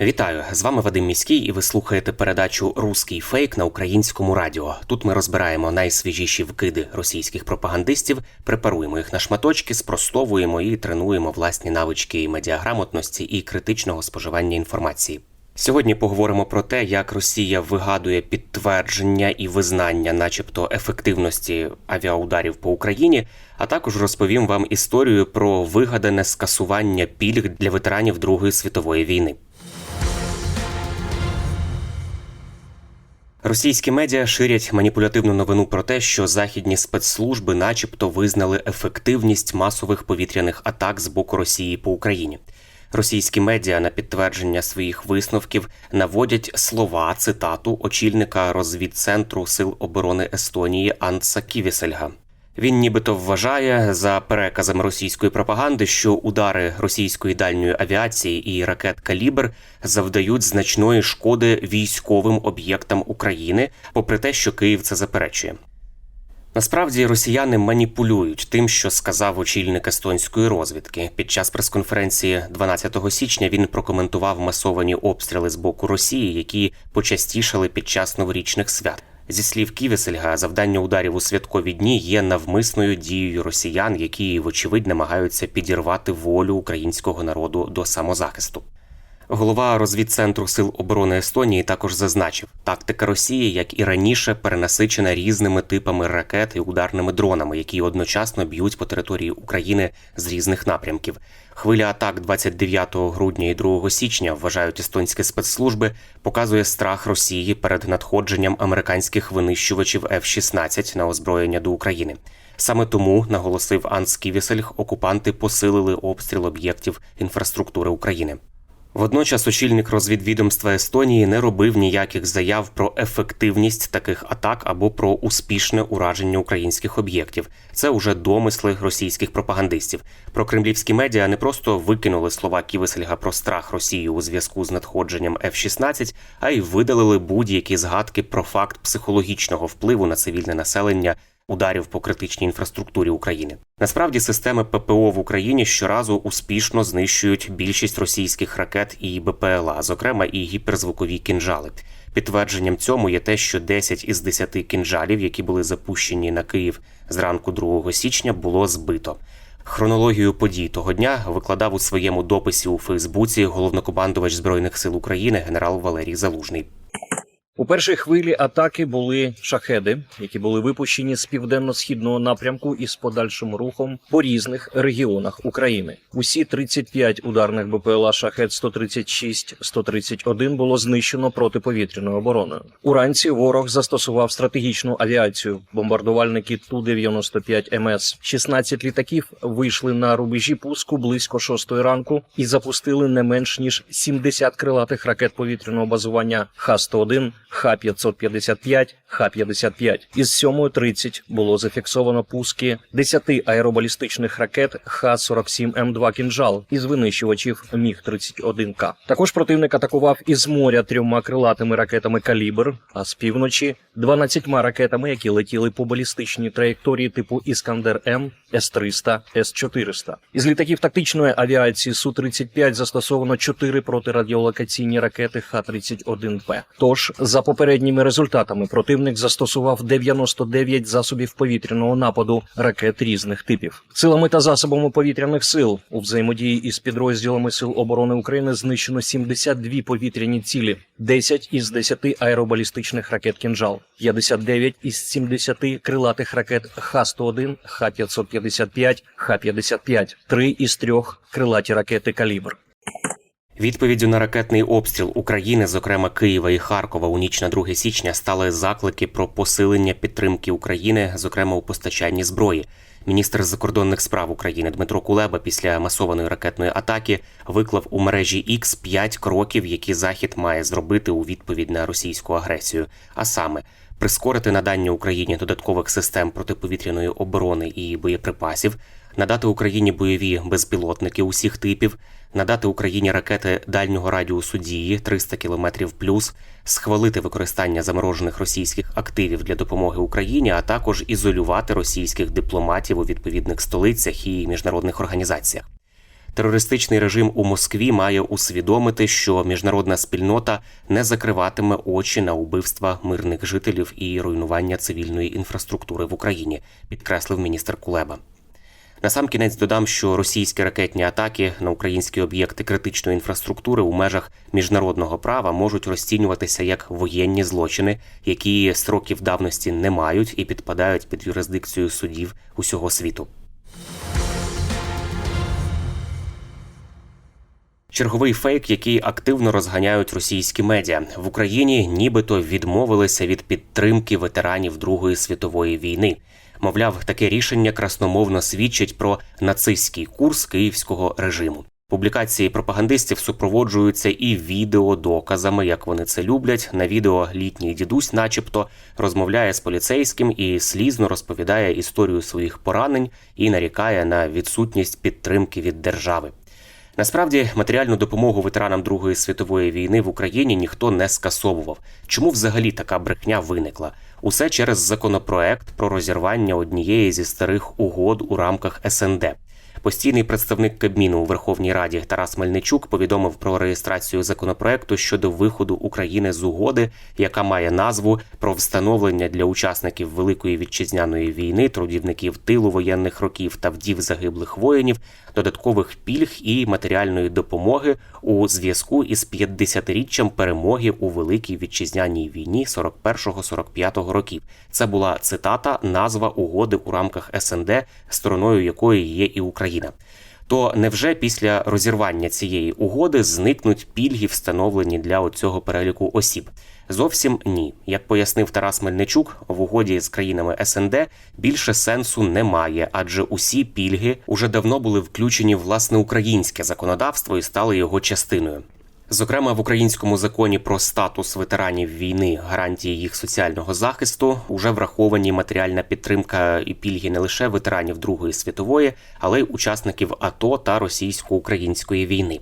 Вітаю! З вами Вадим Міський, і ви слухаєте передачу Руський фейк на українському радіо. Тут ми розбираємо найсвіжіші вкиди російських пропагандистів, препаруємо їх на шматочки, спростовуємо і тренуємо власні навички медіаграмотності і критичного споживання інформації. Сьогодні поговоримо про те, як Росія вигадує підтвердження і визнання, начебто, ефективності авіаударів по Україні, а також розповім вам історію про вигадане скасування пільг для ветеранів Другої світової війни. Російські медіа ширять маніпулятивну новину про те, що західні спецслужби, начебто, визнали ефективність масових повітряних атак з боку Росії по Україні. Російські медіа на підтвердження своїх висновків наводять слова цитату очільника розвідцентру сил оборони Естонії Анса Ківісельга. Він нібито вважає за переказами російської пропаганди, що удари російської дальньої авіації і ракет Калібр завдають значної шкоди військовим об'єктам України, попри те, що Київ це заперечує. Насправді росіяни маніпулюють тим, що сказав очільник естонської розвідки. Під час прес-конференції 12 січня він прокоментував масовані обстріли з боку Росії, які почастішали під час новорічних свят. Зі слів Ківесельга, завдання ударів у святкові дні є навмисною дією росіян, які, вочевидь, намагаються підірвати волю українського народу до самозахисту. Голова розвідцентру сил оборони Естонії також зазначив, тактика Росії, як і раніше, перенасичена різними типами ракет і ударними дронами, які одночасно б'ють по території України з різних напрямків. Хвиля атак 29 грудня і 2 січня, вважають естонські спецслужби, показує страх Росії перед надходженням американських винищувачів F-16 на озброєння до України. Саме тому, наголосив Анс Ківісельг, окупанти посилили обстріл об'єктів інфраструктури України. Водночас очільник розвідвідомства Естонії не робив ніяких заяв про ефективність таких атак або про успішне ураження українських об'єктів. Це уже домисли російських пропагандистів. Про кремлівські медіа не просто викинули слова Ківесельга про страх Росії у зв'язку з надходженням F-16, а й видалили будь-які згадки про факт психологічного впливу на цивільне населення ударів по критичній інфраструктурі України. Насправді системи ППО в Україні щоразу успішно знищують більшість російських ракет і БПЛА, зокрема і гіперзвукові кінжали. Підтвердженням цьому є те, що 10 із 10 кінжалів, які були запущені на Київ зранку 2 січня, було збито. Хронологію подій того дня викладав у своєму дописі у Фейсбуці головнокомандувач збройних сил України генерал Валерій Залужний. У першій хвилі атаки були шахеди, які були випущені з південно-східного напрямку із подальшим рухом по різних регіонах України. Усі 35 ударних БПЛА шахет 136-131 було знищено протиповітряною обороною. Уранці ворог застосував стратегічну авіацію, бомбардувальники Ту-95 МС. 16 літаків вийшли на рубежі пуску близько 6 ранку і запустили не менш ніж 70 крилатих ракет повітряного базування Х-101, Х-555, Х-55. Із 7.30 було зафіксовано пуски 10 аеробалістичних ракет Х-47М2 «Кінжал» із винищувачів Міг-31К. Також противник атакував із моря трьома крилатими ракетами «Калібр», а з півночі 12 ракетами, які летіли по балістичній траєкторії типу «Іскандер-М», С-300, С-400. Із літаків тактичної авіації Су-35 застосовано 4 протирадіолокаційні ракети Х-31П. Тож, за попередніми результатами, противник застосував 99 засобів повітряного нападу ракет різних типів. Силами та засобами повітряних сил у взаємодії із підрозділами сил оборони України знищено 72 повітряні цілі, 10 із 10 аеробалістичних ракет «Кінжал», 59 із 70 крилатих ракет Х-101, Х-555, Х-55, 3 із 3 крилаті ракети «Калібр». Відповіддю на ракетний обстріл України, зокрема Києва і Харкова, у ніч на 2 січня стали заклики про посилення підтримки України, зокрема у постачанні зброї. Міністр закордонних справ України Дмитро Кулеба після масованої ракетної атаки виклав у мережі X 5 кроків, які захід має зробити у відповідь на російську агресію, а саме прискорити надання Україні додаткових систем протиповітряної оборони і боєприпасів, надати Україні бойові безпілотники усіх типів, надати Україні ракети дальнього радіусу дії 300 км плюс, схвалити використання заморожених російських активів для допомоги Україні, а також ізолювати російських дипломатів у відповідних столицях і міжнародних організаціях. Терористичний режим у Москві має усвідомити, що міжнародна спільнота не закриватиме очі на убивства мирних жителів і руйнування цивільної інфраструктури в Україні, підкреслив міністр Кулеба. Насамкінець додам, що російські ракетні атаки на українські об'єкти критичної інфраструктури у межах міжнародного права можуть розцінюватися як воєнні злочини, які строків давності не мають і підпадають під юрисдикцію судів усього світу. Черговий фейк, який активно розганяють російські медіа в Україні, нібито відмовилися від підтримки ветеранів Другої світової війни. Мовляв, таке рішення красномовно свідчить про нацистський курс київського режиму. Публікації пропагандистів супроводжуються і відеодоказами, як вони це люблять. На відео літній дідусь, начебто, розмовляє з поліцейським і слізно розповідає історію своїх поранень і нарікає на відсутність підтримки від держави. Насправді матеріальну допомогу ветеранам Другої світової війни в Україні ніхто не скасовував. Чому взагалі така брехня виникла? Усе через законопроект про розірвання однієї зі старих угод у рамках СНД. Постійний представник Кабміну у Верховній Раді Тарас Мельничук повідомив про реєстрацію законопроекту щодо виходу України з угоди, яка має назву про встановлення для учасників Великої вітчизняної війни, трудівників тилу воєнних років та вдів загиблих воїнів, додаткових пільг і матеріальної допомоги у зв'язку із 50-річчям перемоги у Великій вітчизняній війні 41-45 років. Це була цитата, назва угоди у рамках СНД, стороною якої є і Україна. То невже після розірвання цієї угоди зникнуть пільги, встановлені для цього переліку осіб? Зовсім ні. Як пояснив Тарас Мельничук, в угоді з країнами СНД більше сенсу немає, адже усі пільги уже давно були включені в власне українське законодавство і стали його частиною. Зокрема, в українському законі про статус ветеранів війни, гарантії їх соціального захисту, уже враховані матеріальна підтримка і пільги не лише ветеранів Другої світової, але й учасників АТО та російсько-української війни.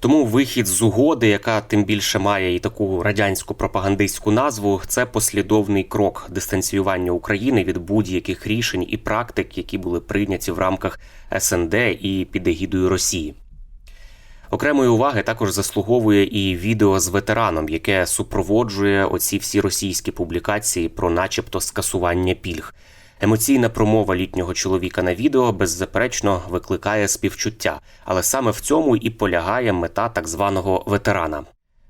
Тому вихід з угоди, яка тим більше має і таку радянську пропагандистську назву, це послідовний крок дистанціювання України від будь-яких рішень і практик, які були прийняті в рамках СНД і під егідою Росії. Окремої уваги також заслуговує і відео з ветераном, яке супроводжує оці всі російські публікації про, начебто, скасування пільг. Емоційна промова літнього чоловіка на відео беззаперечно викликає співчуття, але саме в цьому і полягає мета так званого ветерана.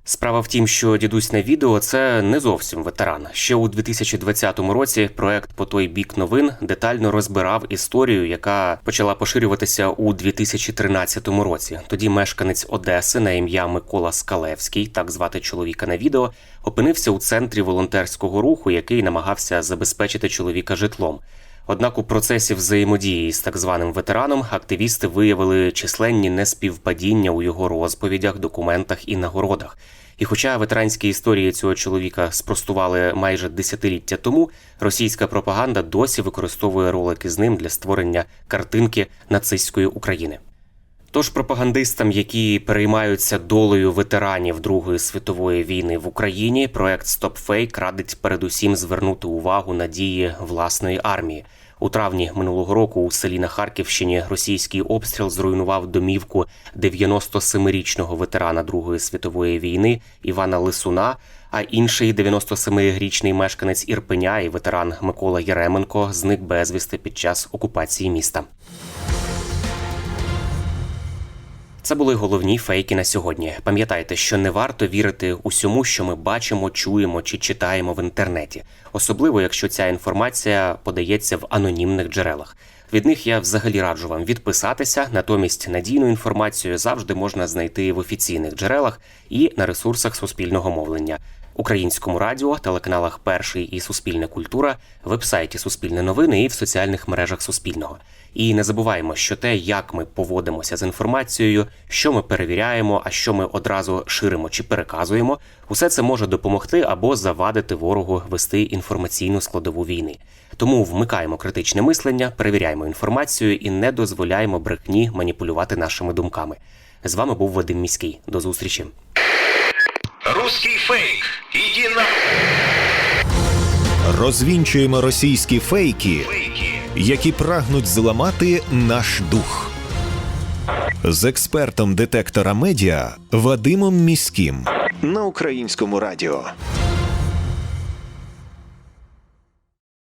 Справа в тім, що дідусь на відео це не зовсім ветеран. Ще у 2020 році проект по той бік новин детально розбирав історію, яка почала поширюватися у 2013 році. Тоді мешканець Одеси на ім'я Микола Скалевський, так звати чоловіка на відео, опинився у центрі волонтерського руху, який намагався забезпечити чоловіка житлом. Однак у процесі взаємодії з так званим ветераном активісти виявили численні неспівпадіння у його розповідях, документах і нагородах. І, хоча ветеранські історії цього чоловіка спростували майже десятиліття тому, російська пропаганда досі використовує ролики з ним для створення картинки нацистської України. Тож пропагандистам, які переймаються долею ветеранів Другої світової війни в Україні, проект StopFake радить передусім звернути увагу на дії власної армії. У травні минулого року у селі на Харківщині російський обстріл зруйнував домівку 97-річного ветерана Другої світової війни Івана Лисуна. А інший 97-річний мешканець Ірпеня і ветеран Микола Єременко зник безвісти під час окупації міста. Це були головні фейки на сьогодні. Пам'ятайте, що не варто вірити усьому, що ми бачимо, чуємо чи читаємо в інтернеті, особливо якщо ця інформація подається в анонімних джерелах. Від них я взагалі раджу вам відписатися. Натомість надійну інформацію завжди можна знайти в офіційних джерелах і на ресурсах суспільного мовлення. Українському радіо, телеканалах Перший і Суспільне культура, вебсайті Суспільне новини і в соціальних мережах Суспільного. І не забуваємо, що те, як ми поводимося з інформацією, що ми перевіряємо, а що ми одразу ширимо чи переказуємо, усе це може допомогти або завадити ворогу вести інформаційну складову війни. Тому вмикаємо критичне мислення, перевіряємо інформацію і не дозволяємо брехні маніпулювати нашими думками. З вами був Вадим Міський. До зустрічі. Русский фейк. Іди на Розвінчуємо російські фейки, фейки. які прагнуть зламати наш дух. З експертом детектора медіа Вадимом Міським на українському радіо.